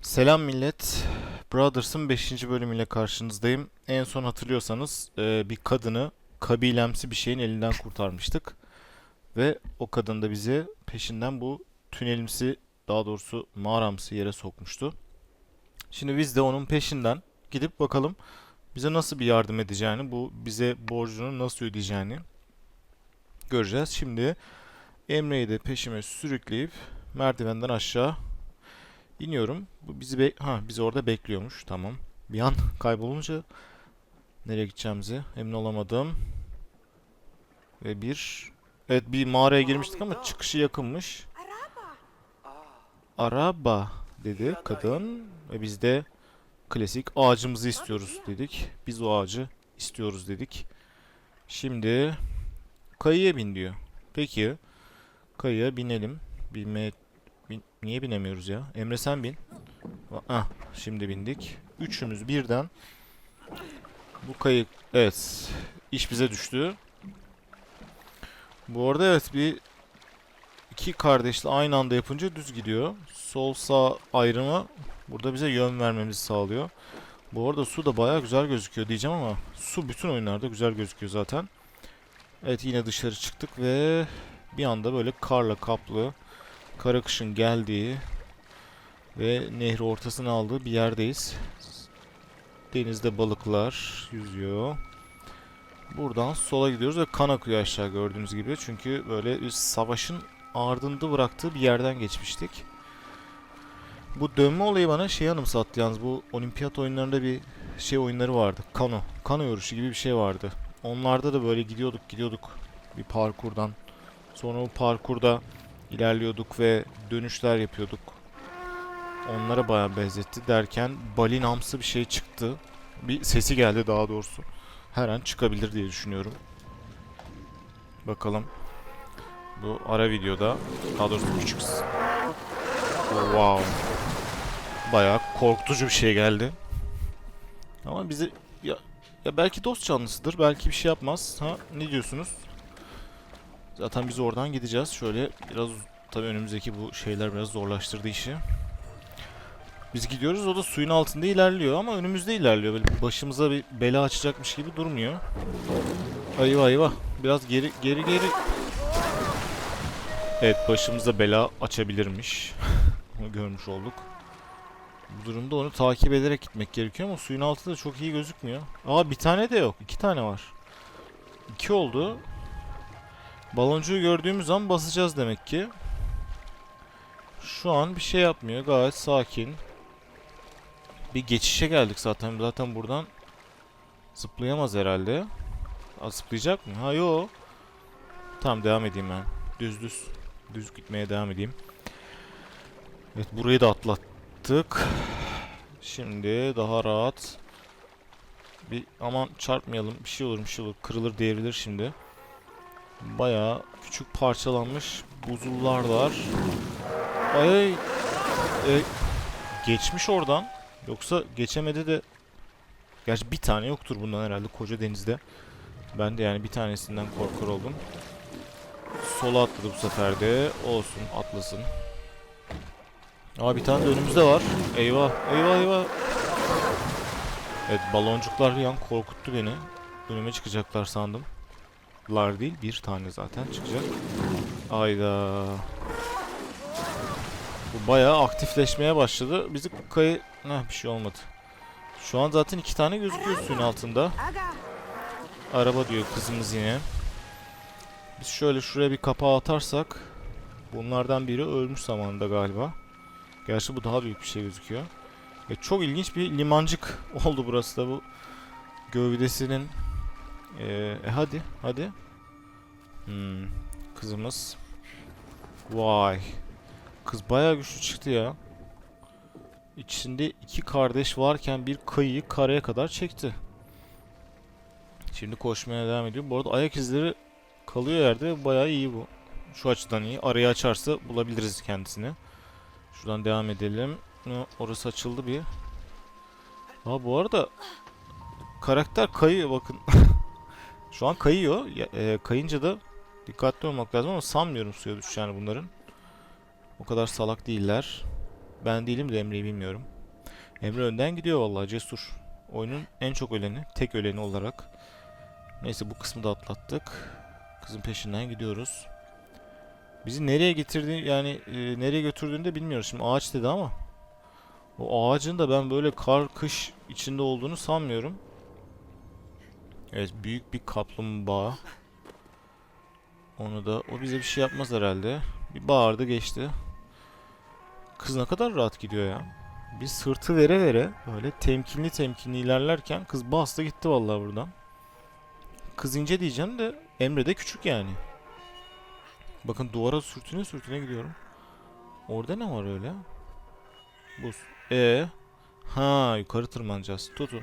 Selam millet. Brothers'ın 5. bölümüyle karşınızdayım. En son hatırlıyorsanız e, bir kadını kabilemsi bir şeyin elinden kurtarmıştık. Ve o kadın da bizi peşinden bu tünelimsi daha doğrusu mağaramsı yere sokmuştu. Şimdi biz de onun peşinden gidip bakalım bize nasıl bir yardım edeceğini, bu bize borcunu nasıl ödeyeceğini göreceğiz. Şimdi Emre'yi de peşime sürükleyip merdivenden aşağı İniyorum. Bu bizi be ha bizi orada bekliyormuş. Tamam. Bir an kaybolunca nereye gideceğimizi emin olamadım. Ve bir evet bir mağaraya girmiştik ama çıkışı yakınmış. Araba dedi kadın ve biz de klasik ağacımızı istiyoruz dedik. Biz o ağacı istiyoruz dedik. Şimdi kayıya bin diyor. Peki kayıya binelim. Binmeye Bin- niye binemiyoruz ya? Emre sen bin. Ah, şimdi bindik. Üçümüz birden. Bu kayık, evet. iş bize düştü. Bu arada evet bir iki kardeşle aynı anda yapınca düz gidiyor. Sol sağ ayrımı burada bize yön vermemizi sağlıyor. Bu arada su da bayağı güzel gözüküyor diyeceğim ama su bütün oyunlarda güzel gözüküyor zaten. Evet yine dışarı çıktık ve bir anda böyle karla kaplı kara kışın geldiği ve nehri ortasına aldığı bir yerdeyiz. Denizde balıklar yüzüyor. Buradan sola gidiyoruz ve kan akıyor aşağı gördüğünüz gibi. Çünkü böyle savaşın ardında bıraktığı bir yerden geçmiştik. Bu dönme olayı bana şey anımsattı yalnız. Bu olimpiyat oyunlarında bir şey oyunları vardı. Kano. Kano yarışı gibi bir şey vardı. Onlarda da böyle gidiyorduk gidiyorduk bir parkurdan. Sonra o parkurda ilerliyorduk ve dönüşler yapıyorduk. Onlara bayağı benzetti derken balinamsı bir şey çıktı. Bir sesi geldi daha doğrusu. Her an çıkabilir diye düşünüyorum. Bakalım. Bu ara videoda daha doğrusu küçük Wow. Bayağı korkutucu bir şey geldi. Ama bizi ya, ya belki dost canlısıdır. Belki bir şey yapmaz. Ha ne diyorsunuz? Zaten biz oradan gideceğiz. Şöyle biraz tabii önümüzdeki bu şeyler biraz zorlaştırdı işi. Biz gidiyoruz o da suyun altında ilerliyor ama önümüzde ilerliyor. Böyle başımıza bir bela açacakmış gibi durmuyor. Ayva ayva. Biraz geri geri geri. Evet başımıza bela açabilirmiş. Onu görmüş olduk. Bu durumda onu takip ederek gitmek gerekiyor ama suyun altı da çok iyi gözükmüyor. Aa bir tane de yok. iki tane var. İki oldu. Baloncuğu gördüğümüz zaman basacağız demek ki. Şu an bir şey yapmıyor. Gayet sakin. Bir geçişe geldik zaten. Zaten buradan zıplayamaz herhalde. Aa, zıplayacak mı? Ha yo. Tamam devam edeyim ben. Düz düz. Düz gitmeye devam edeyim. Evet burayı da atlattık. Şimdi daha rahat. Bir aman çarpmayalım. Bir şey olur bir şey olur. Kırılır devrilir şimdi. Bayağı küçük parçalanmış buzullar var. Ay, e, geçmiş oradan. Yoksa geçemedi de. Gerçi bir tane yoktur bundan herhalde koca denizde. Ben de yani bir tanesinden korkar oldum. Sola atladı bu sefer de. Olsun atlasın. Aa bir tane de önümüzde var. Eyvah eyvah eyvah. Evet baloncuklar bir an korkuttu beni. Önüme çıkacaklar sandım lar değil bir tane zaten çıkacak. Ayda. Bu bayağı aktifleşmeye başladı. Bizi kayı... Heh, bir şey olmadı. Şu an zaten iki tane gözüküyor suyun altında. Araba diyor kızımız yine. Biz şöyle şuraya bir kapağı atarsak bunlardan biri ölmüş zamanında galiba. Gerçi bu daha büyük bir şey gözüküyor. E, çok ilginç bir limancık oldu burası da bu gövdesinin ee, e hadi, hadi. Hmm, kızımız. Vay. Kız bayağı güçlü çıktı ya. İçinde iki kardeş varken bir kayıyı karaya kadar çekti. Şimdi koşmaya devam ediyor. Bu arada ayak izleri kalıyor yerde. Bayağı iyi bu. Şu açıdan iyi. Arayı açarsa bulabiliriz kendisini. Şuradan devam edelim. Orası açıldı bir. Ha bu arada karakter kayıyor bakın. Şu an kayıyor. E, kayınca da dikkatli olmak lazım ama sanmıyorum suya düşeceğini bunların. O kadar salak değiller. Ben değilim de Emre'yi bilmiyorum. Emre önden gidiyor vallahi cesur. Oyunun en çok öleni, tek öleni olarak. Neyse bu kısmı da atlattık. Kızın peşinden gidiyoruz. Bizi nereye getirdi yani e, nereye götürdüğünü de bilmiyoruz. Şimdi ağaç dedi ama o ağacın da ben böyle kar kış içinde olduğunu sanmıyorum. Evet büyük bir kaplumbağa. Onu da o bize bir şey yapmaz herhalde. Bir bağırdı geçti. Kız ne kadar rahat gidiyor ya. Bir sırtı vere vere böyle temkinli temkinli ilerlerken kız bastı gitti vallahi buradan. Kız ince diyeceğim de Emre de küçük yani. Bakın duvara sürtüne sürtüne gidiyorum. Orada ne var öyle? Buz. E ha yukarı tırmanacağız. Tutun.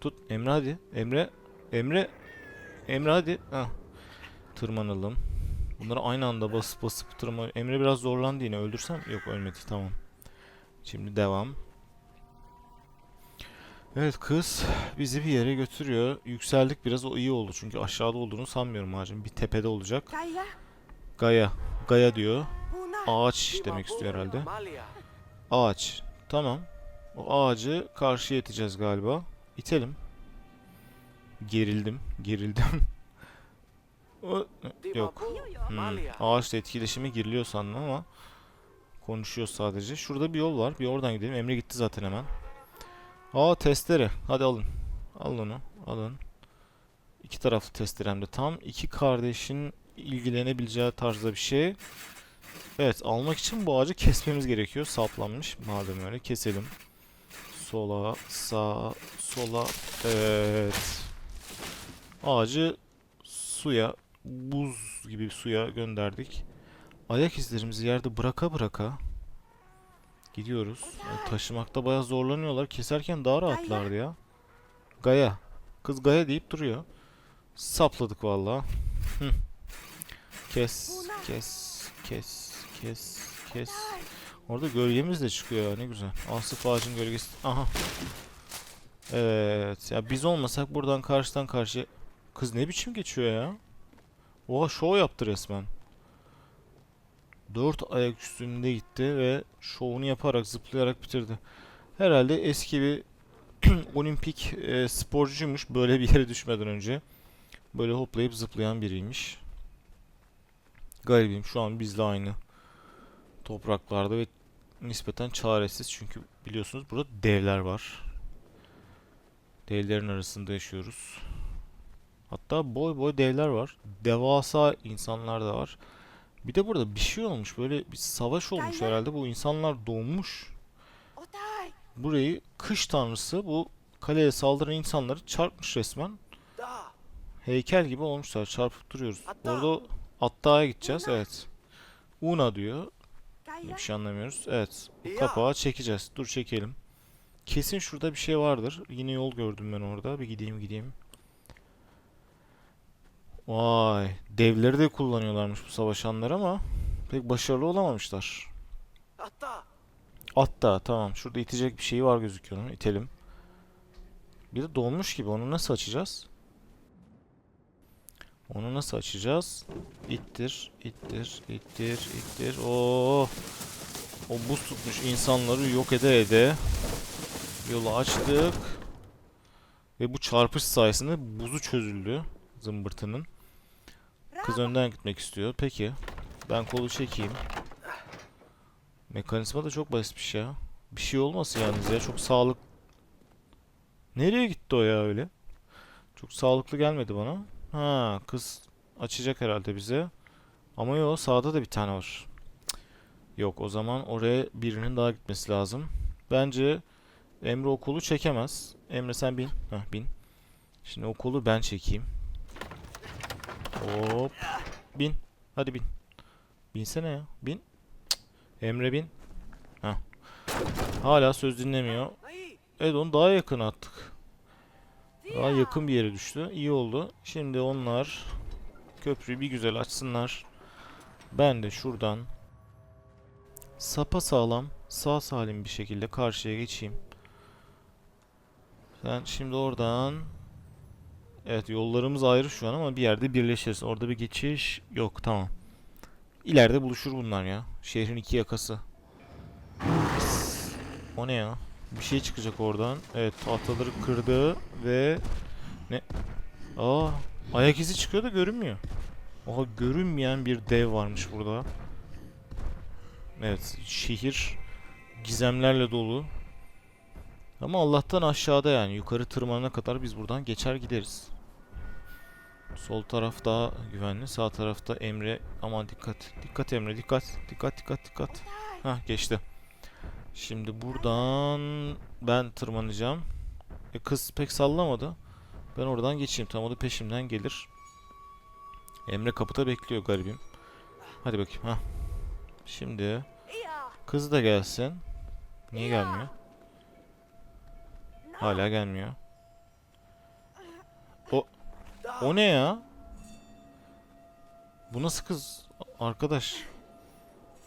Tut Emre hadi. Emre Emre Emre hadi. Ha. Tırmanalım. Bunları aynı anda basıp basıp tırman. Emre biraz zorlandı yine. Öldürsem yok ölmedi. Tamam. Şimdi devam. Evet kız bizi bir yere götürüyor. Yükseldik biraz o iyi oldu çünkü aşağıda olduğunu sanmıyorum ağacın. Bir tepede olacak. Kaya, Gaya. Gaya diyor. Ağaç demek istiyor herhalde. Ağaç. Tamam. O ağacı karşıya iteceğiz galiba. İtelim. Gerildim. Gerildim. O, yok. Hmm. Ağaçla etkileşime giriliyor sandım ama konuşuyor sadece. Şurada bir yol var. Bir oradan gidelim. Emre gitti zaten hemen. Aa testere. Hadi alın. Alın onu. Alın. İki taraflı testere hem de tam. iki kardeşin ilgilenebileceği tarzda bir şey. Evet almak için bu ağacı kesmemiz gerekiyor. Saplanmış. Madem öyle keselim. Sola, sağa, sola. Evet. Ağacı suya, buz gibi suya gönderdik. Ayak izlerimizi yerde bıraka bıraka gidiyoruz. Yani taşımakta bayağı zorlanıyorlar. Keserken daha rahatlardı ya. Gaya. Kız Gaya deyip duruyor. Sapladık vallahi. Hı. Kes, kes, kes, kes, kes. Orada gölgemiz de çıkıyor ne güzel. Asıf ağacın gölgesi. Aha. Evet. Ya biz olmasak buradan karşıdan karşıya. Kız ne biçim geçiyor ya? Oha şov yaptı resmen. Dört ayak üstünde gitti ve şovunu yaparak zıplayarak bitirdi. Herhalde eski bir olimpik e, sporcuymuş böyle bir yere düşmeden önce. Böyle hoplayıp zıplayan biriymiş. Garibim şu an bizle aynı topraklarda ve nispeten çaresiz çünkü biliyorsunuz burada devler var. Devlerin arasında yaşıyoruz. Hatta boy boy devler var. Devasa insanlar da var. Bir de burada bir şey olmuş. Böyle bir savaş olmuş herhalde. Bu insanlar doğmuş. Burayı kış tanrısı bu kaleye saldıran insanları çarpmış resmen. Heykel gibi olmuşlar. Çarpıp duruyoruz. Orada Atta'ya gideceğiz. Evet. Una diyor. Bir şey anlamıyoruz. Evet. Kapağı çekeceğiz. Dur çekelim. Kesin şurada bir şey vardır. Yine yol gördüm ben orada. Bir gideyim gideyim. Vay. Devleri de kullanıyorlarmış bu savaşanlar ama pek başarılı olamamışlar. Hatta. Hatta tamam. Şurada itecek bir şey var gözüküyor. onun. İtelim. Bir de donmuş gibi. Onu nasıl açacağız? Onu nasıl açacağız? İttir, ittir, ittir, ittir. Oo. O buz tutmuş insanları yok ede ede yolu açtık. Ve bu çarpış sayesinde buzu çözüldü zımbırtının. Kız önden gitmek istiyor. Peki. Ben kolu çekeyim. Mekanizma da çok basitmiş ya. Bir şey olmasın yalnız ya. Çok sağlık... Nereye gitti o ya öyle? Çok sağlıklı gelmedi bana. Ha, kız açacak herhalde bize. Ama yok sağda da bir tane var. Yok o zaman oraya birinin daha gitmesi lazım. Bence Emre o kolu çekemez. Emre sen bin. Heh, bin. Şimdi o kolu ben çekeyim. Hop. Bin. Hadi bin. Binsene ya. Bin. Cık. Emre bin. Heh. Hala söz dinlemiyor. Evet onu daha yakın attık. Daha yakın bir yere düştü. İyi oldu. Şimdi onlar köprüyü bir güzel açsınlar. Ben de şuradan sapa sağlam, sağ salim bir şekilde karşıya geçeyim. Sen şimdi oradan Evet yollarımız ayrı şu an ama bir yerde birleşiriz. Orada bir geçiş yok tamam. İleride buluşur bunlar ya. Şehrin iki yakası. O ne ya? Bir şey çıkacak oradan. Evet tahtaları kırdı ve ne? Aa ayak izi çıkıyor da görünmüyor. Oha görünmeyen bir dev varmış burada. Evet şehir gizemlerle dolu. Ama Allah'tan aşağıda yani yukarı tırmanana kadar biz buradan geçer gideriz. Sol taraf daha güvenli. Sağ tarafta Emre. Aman dikkat. Dikkat Emre dikkat. Dikkat dikkat dikkat. Hah geçti. Şimdi buradan ben tırmanacağım. E, kız pek sallamadı. Ben oradan geçeyim. Tam o da peşimden gelir. Emre kapıda bekliyor garibim. Hadi bakayım. Hah. Şimdi kız da gelsin. Niye gelmiyor? Hala gelmiyor. Da. O ne ya? Bu nasıl kız? Arkadaş.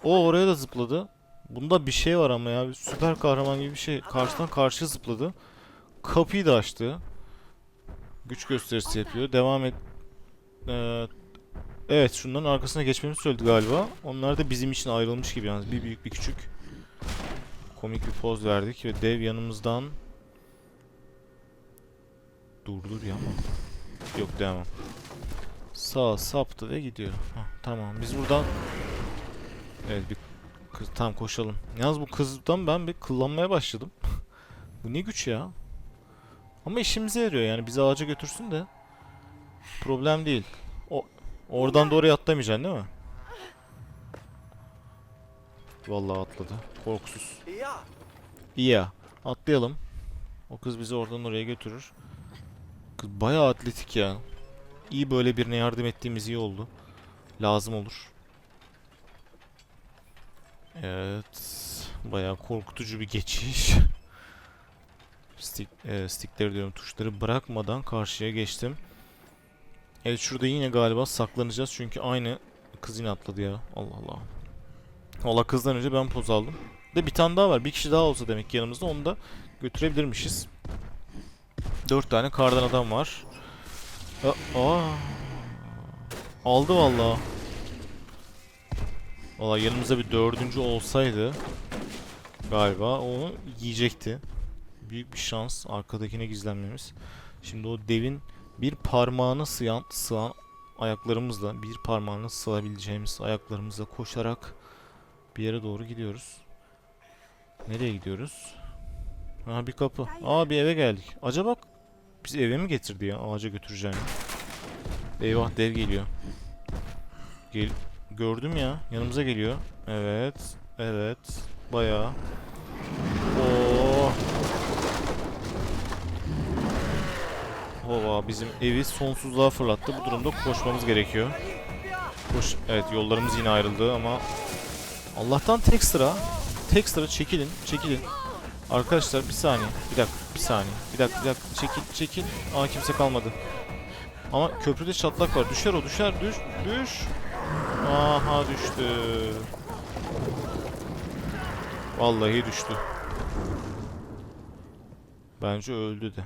O oraya da zıpladı. Bunda bir şey var ama ya. Bir süper kahraman gibi bir şey. Karşıdan karşıya zıpladı. Kapıyı da açtı. Güç gösterisi yapıyor. Devam et. Ee, evet şunların arkasına geçmemizi söyledi galiba. Onlar da bizim için ayrılmış gibi yalnız. Bir büyük bir küçük. Komik bir poz verdik ve dev yanımızdan durdur ya. Yok devam. Sağ saptı ve gidiyor. Hah, tamam biz buradan Evet bir kız tam koşalım. Yalnız bu kızdan ben bir kıllanmaya başladım. bu ne güç ya. Ama işimize yarıyor yani bizi ağaca götürsün de. Problem değil. O oradan da oraya atlamayacaksın değil mi? Vallahi atladı. Korkusuz. İyi ya. Atlayalım. O kız bizi oradan oraya götürür. Kız bayağı atletik ya. İyi böyle birine yardım ettiğimiz iyi oldu. Lazım olur. Evet. Bayağı korkutucu bir geçiş. Stick, e, stickleri diyorum tuşları bırakmadan karşıya geçtim. Evet şurada yine galiba saklanacağız çünkü aynı kız yine atladı ya. Allah Allah. Valla kızdan önce ben poz aldım. De bir tane daha var. Bir kişi daha olsa demek yanımızda onu da götürebilirmişiz. Dört tane kardan adam var. Aa, aa. Aldı valla. Valla yanımızda bir dördüncü olsaydı galiba onu yiyecekti. Büyük bir şans arkadakine gizlenmemiz. Şimdi o devin bir parmağına sığan, sığan ayaklarımızla bir parmağına sığabileceğimiz ayaklarımızla koşarak bir yere doğru gidiyoruz. Nereye gidiyoruz? Ha bir kapı. Aa bir eve geldik. Acaba bizi eve mi getirdi ya ağaca götüreceğini? Eyvah dev geliyor. Gel gördüm ya. Yanımıza geliyor. Evet. Evet. Bayağı. Oo. Hova bizim evi sonsuzluğa fırlattı. Bu durumda koşmamız gerekiyor. Koş. Evet yollarımız yine ayrıldı ama Allah'tan tek sıra. Tek sıra çekilin. Çekilin. Arkadaşlar bir saniye. Bir dakika. Bir saniye. Bir dakika. Bir dakika. Çekil. Çekil. Aa kimse kalmadı. Ama köprüde çatlak var. Düşer o. Düşer. Düş. Düş. Aha düştü. Vallahi düştü. Bence öldü de.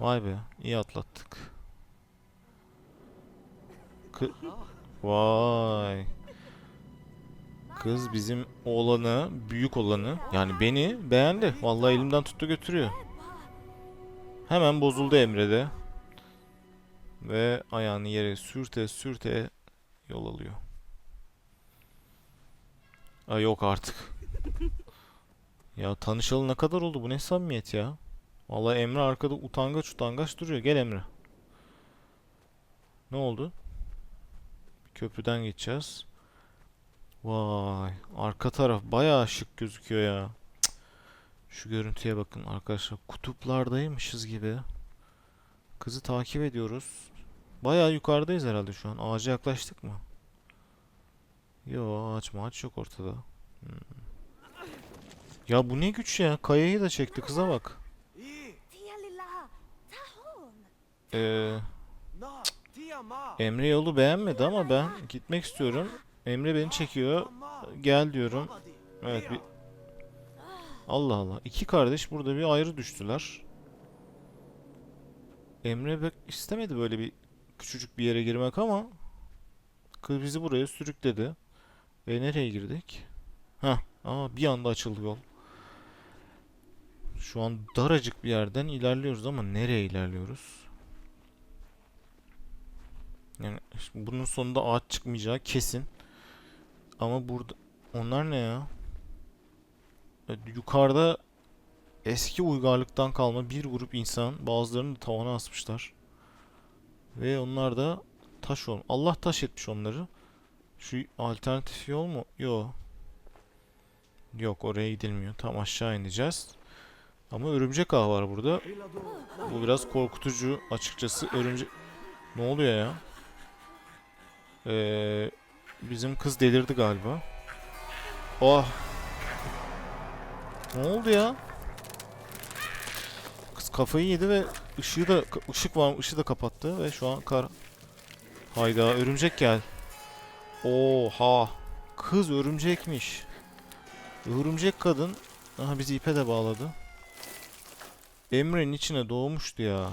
Vay be. iyi atlattık. Kı Vay. Kız bizim oğlanı, büyük olanı, yani beni beğendi. Vallahi elimden tuttu götürüyor. Hemen bozuldu Emre'de. Ve ayağını yere sürte sürte yol alıyor. Ay yok artık. Ya tanışalı ne kadar oldu? Bu ne samimiyet ya? Vallahi Emre arkada utangaç utangaç duruyor. Gel Emre. Ne oldu? Bir köprüden geçeceğiz. Vay, arka taraf bayağı şık gözüküyor ya. Cık. Şu görüntüye bakın arkadaşlar. Kutuplardaymışız gibi. Kızı takip ediyoruz. Bayağı yukarıdayız herhalde şu an. Ağaca yaklaştık mı? Yo, ağaç ağaç yok ortada. Hmm. Ya bu ne güç ya? Kayayı da çekti kıza bak. Ee. Emre yolu beğenmedi ama ben gitmek istiyorum. Emre beni çekiyor. Gel diyorum. Evet bir Allah Allah. İki kardeş burada bir ayrı düştüler. Emre bek istemedi böyle bir küçücük bir yere girmek ama Kız bizi buraya sürükledi. E nereye girdik? Hah. Aa bir anda açıldı yol. Şu an daracık bir yerden ilerliyoruz ama nereye ilerliyoruz? Yani bunun sonunda ağaç çıkmayacağı kesin. Ama burada onlar ne ya? Evet, yukarıda eski uygarlıktan kalma bir grup insan bazılarını da tavana asmışlar. Ve onlar da taş ol. Allah taş etmiş onları. Şu alternatif yol mu? Yok. Yok oraya gidilmiyor. Tam aşağı ineceğiz. Ama örümcek ağı var burada. Bu biraz korkutucu açıkçası. Örümcek... Ne oluyor ya? Ee, bizim kız delirdi galiba. Oh. Ne oldu ya? Kız kafayı yedi ve ışığı da ışık var ışığı da kapattı ve şu an kar Hayda örümcek gel. Oha. Kız örümcekmiş. Örümcek kadın aha bizi ipe de bağladı. Emre'nin içine doğmuştu ya.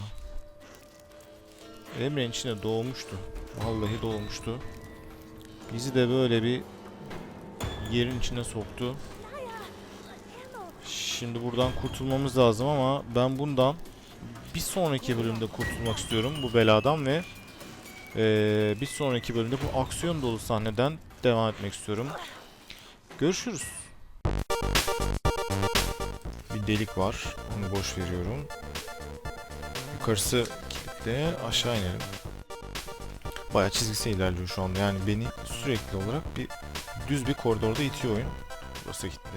Emre'nin içine doğmuştu. Vallahi doğmuştu. Bizi de böyle bir yerin içine soktu. Şimdi buradan kurtulmamız lazım ama ben bundan bir sonraki bölümde kurtulmak istiyorum bu beladan ve eee, bir sonraki bölümde bu aksiyon dolu sahneden devam etmek istiyorum. Görüşürüz. Bir delik var. Onu boş veriyorum. Yukarısı kilitli. Aşağı inelim. Bayağı çizgisel ilerliyor şu anda. Yani beni sürekli olarak bir düz bir koridorda itiyor oyun. Burası kilitli.